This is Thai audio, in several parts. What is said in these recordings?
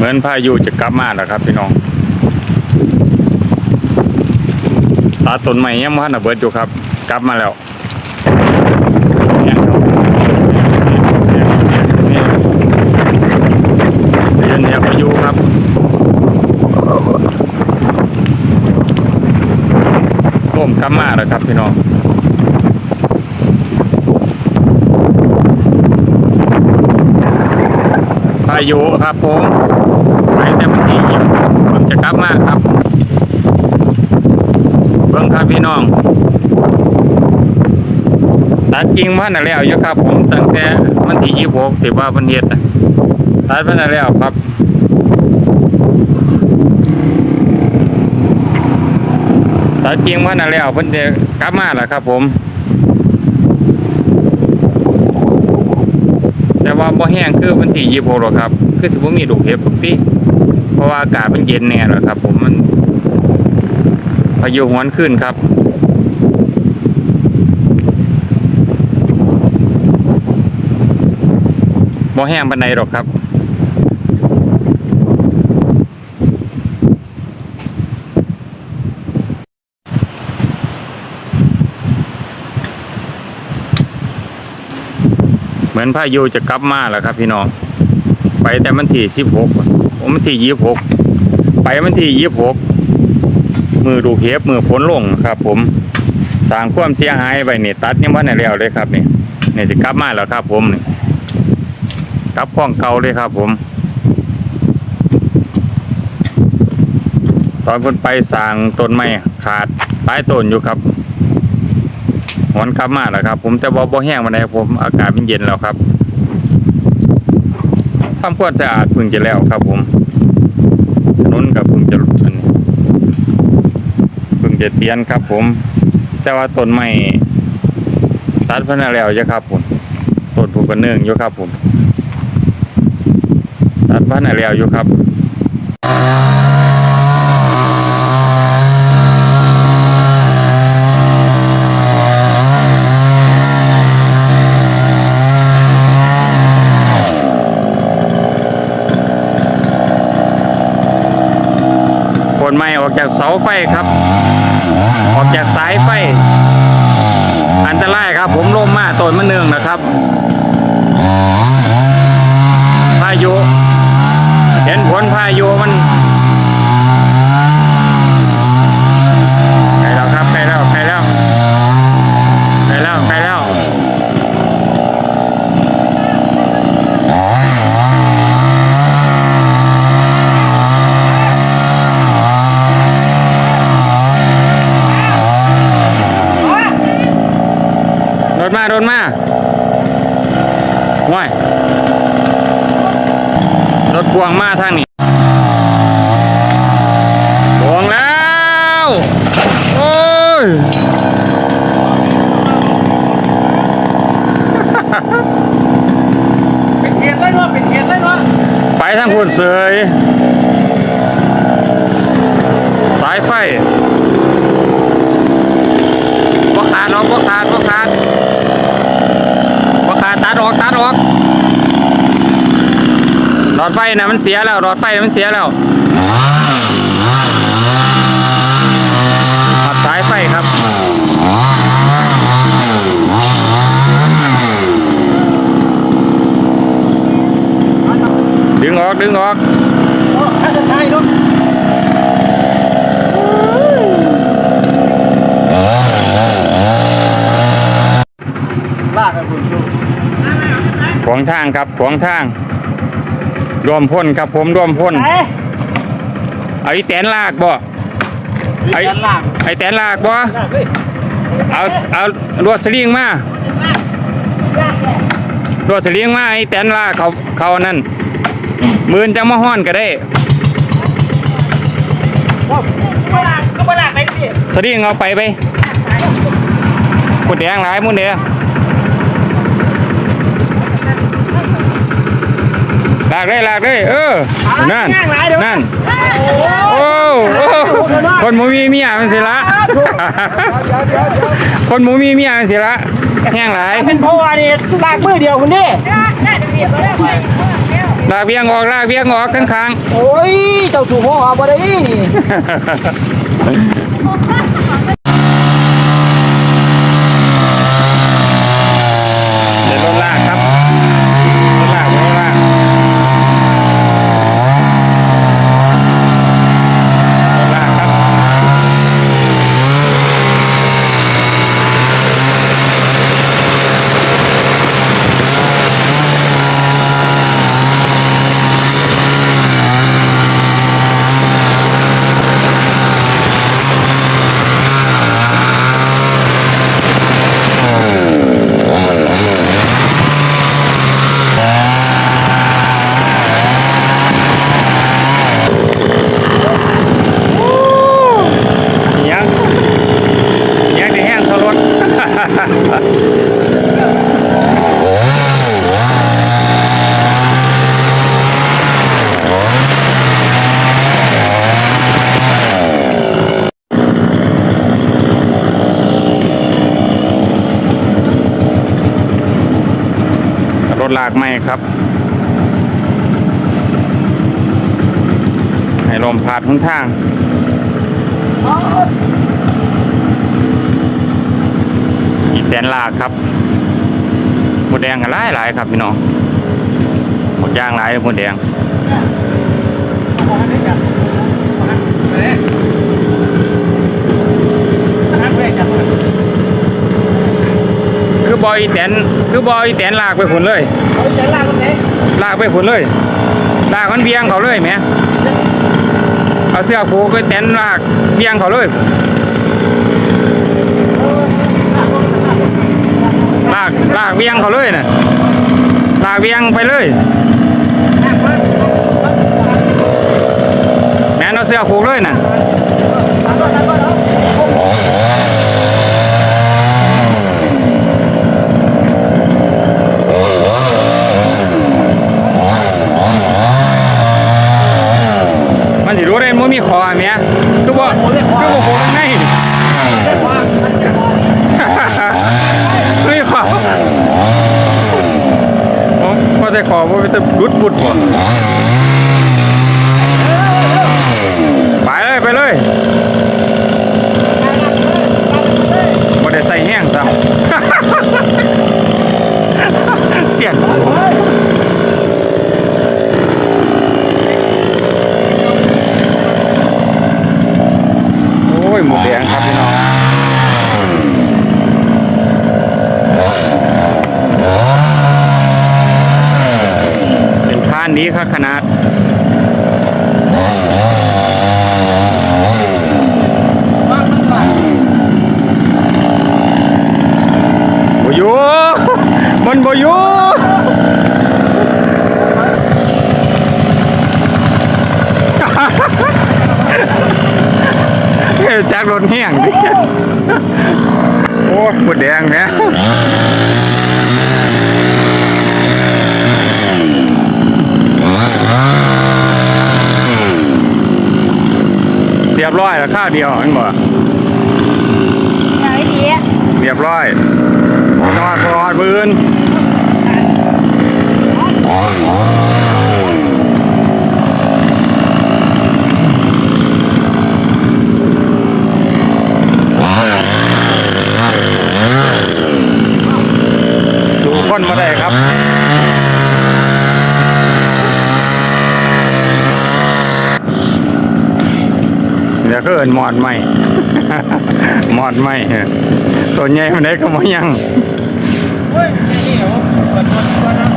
เหมือนพายุจะกลับมาแล้วครับ พี่น้องตาต้นใหม่ยังมันระเบิดอยู่ครับ กลับมาแล้วเรียนเนี่ยพายุครับร่มกลับมาแล้วครับพี่น้องพายุครับผม ไปแต่เมื่อกี้ผมจะกลับมาครับ เบิ่งครับพี่น้องตัดกิ่งมันแล้วอยู่ครับ ผมตั้งแต่วันที่ยี่หกที่ว่าเพันเฮ็ดน่ะตัดมันแล้วครับตัดกิ่งมันแล้วเพิ่นจะกลับมาแล้วครับ ผม แต่ ว่าบ่แห้งคือวันที่ยี่หกหรอกครับ คือสิบ่มีดูกเห็บพี่เพราะว่าอากาศมันเย็นแน่หรอครับ ผมมันพายุหวนขึ้นครับบ่แห้งปานใดหรอกครับ มือนพายุจะกลับมาแล้วครับ พี่น้อง ไปแต่มันที่สิบหกมันที่ยี่หกไปมันที่ยี่หกมือดูเห็บมือฝนลงครับ ผมสร้างความเสียหายไปเนี่ตัดยังว่าในแล้วเลยครับนี่เนี่ยจะกลับมาแล้วครับ ผมนี่กลับข้องเก่าเลยครับ ผม ตอนคนไปสร้างต้นไม้ขาดตายต้นอยู่ครับ หวนกลับมาแล้วครับ ผมแต่ว่บ่แห้งมาไหนใดผมอากาศมันเย็นแล้วครับความควรสะอาดพึ่งจะแล้วครับ ผมถนนกับพึ่งจะพึ่งจะเตียนครับ ผม แต่ว่าต้นไม้ตัดพันแล้วจะครับผมต้นผูกกระเนื่องอยู่ครับ ผมตัดพันแล้วอยู่ครับ ผลไม้ออกจากเสาไฟครับ ออกจากสายไฟ อันตรายครับ ผมลมมาต้นมะเนืองนะครับพายุ เห็นผลพายุมันใกล้แล้วครับใกล้แล้วใกล้แล้วใกล้แล้วใกล้แล้ว รถมารถมา ว้ายรถพวงมาทางนี้พวงแล้ว โอ้ยเป็นเขียนเลยเนาะเป็นเขียนเลยเนาะไปทางพุ่นเสยสายไฟบ่ขาดหรอกบ่ขาดบ่ขาดบ่ขาดตัด ออกตัดออกหลอดไฟนะมันเสียแล้วหลอดไฟนะมันเสียแล้วตัดสายไฟครับดึงออกดึงออก โอ้ข้าจะใช่เนาะลากให้คุณดู ข วางทางครับขวางทางรวมพ่นครับผมรวมพ่นไหนเอาไอ้แตนลากบ่ไอ้ไอ้ลากไอ้แตนลากบ่ลากเลยเอาเอาลวดสลิงมาลวดสลิงมาไอ้แตนลากเขาเขาอันนั่นมือนจังมาห้อนก็ได้ก็มาลากก็มาลากไปดิสลิงเอาไปไปมุดแดงหลายมุดแดง ลากได้ลากได้เออนั่นนั่นโอ้โอ้คนหมูมีเมียมันสิละคนหมูมีเมียมันสิละแห้งหลายเป็นเพราะว่านี่ลากมือเดียวคุณนี่น่าจะเรียบร้อยแล้วลากเวียงออกลากเวียงออกข้างโอ้ยเจ้าถูกหัวเอาบ่ได้นี่ ๆเดี๋ยวรถลากครับรถลากรถลากรถลากครับ ยังยังที่แห้งเท่ารถ รถลากไหม ครับ ให้ลมพาดทุนทางอีแตนลากครับหมดแดงกันหลายหลายครับพี่น้องหมดย่างหลายหมดแดง อบอยอีแตนคือบอยอีแตนลากไปผลเลยลากไปผลเลยลากมันเบียงเขาเลยแหมเอาเสื้อผูกไปแตนลากเบียงเขาเลยลากลากเบียงเขาเลยน่ะลากเบียงไปเลยแม่นเอาเสื้อผูกเลยน่ะมันสิรู้ได้ มันมีคอแม่คือบ่คือบ่โหข้างในเฮ้ยขอผมพอจะขอว่าจะรุดบุดบ่ไปเลยไปเลยบ่ได้ใส่แห้งซ้ำ เสียนโอ้ยหมูแดงครับพี่น้อง เป็นท่านนี้ครับขนาดบอยู่มันบอยู่เฮ้ยจากรถแห้งดิโอ้ยหมดแดงเนี่ย เรียบร้อยแล้วข้าวเดียวเห็นบ่เรียบร้อยนอนรอดพื้นสู่คนมาได้ครับ เดี๋ยวก็เอินหมอดไหมหมอดไหมตัวใหญ่มันได้ก็มายังเฮ้ยนี่เหรอเปิดตัวตัวนะ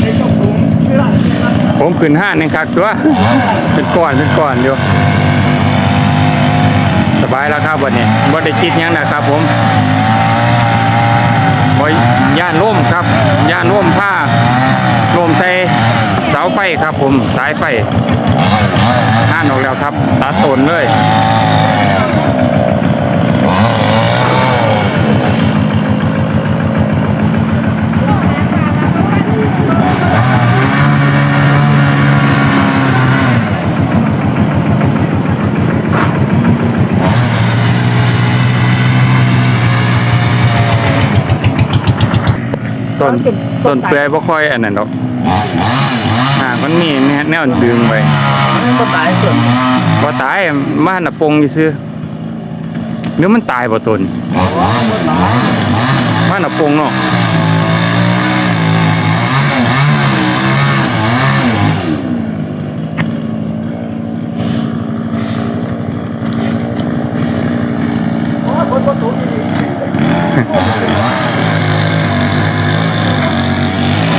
ไอ้เจ้าถุงไม่ได้ไม่ได้ผมขึ้นห้านึงครับตัวเป็นก้อนเป็นก้อนอยู่สบายแล้วครับวันนี้บ่ได้คิดหยังนะครับ ผมบ่ย่านร่มครับย่านร่มผ้าร่มใส่เสาาไฟครับผมสายไฟห้านออกแล้วครับตัดตนเลยต้นต้นเปลือยบ่ค่อยอันนั้นหรอก มันมีแนวแนวดึงไปก็ตายส่วนบ่ตายมาน่ะปงซื่อหรือมันตายบ่ต้นมาน่ะปงเนาะคนก็ถูกดี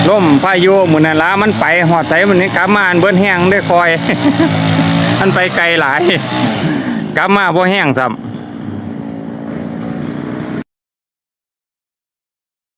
ลม พายุหมุนนละมันไปหอดใสมันนี่กลับมาอันเบิ้นแห้งได้คอย มันไปไกลหลายกลับมาบ่แห้งซ้ำ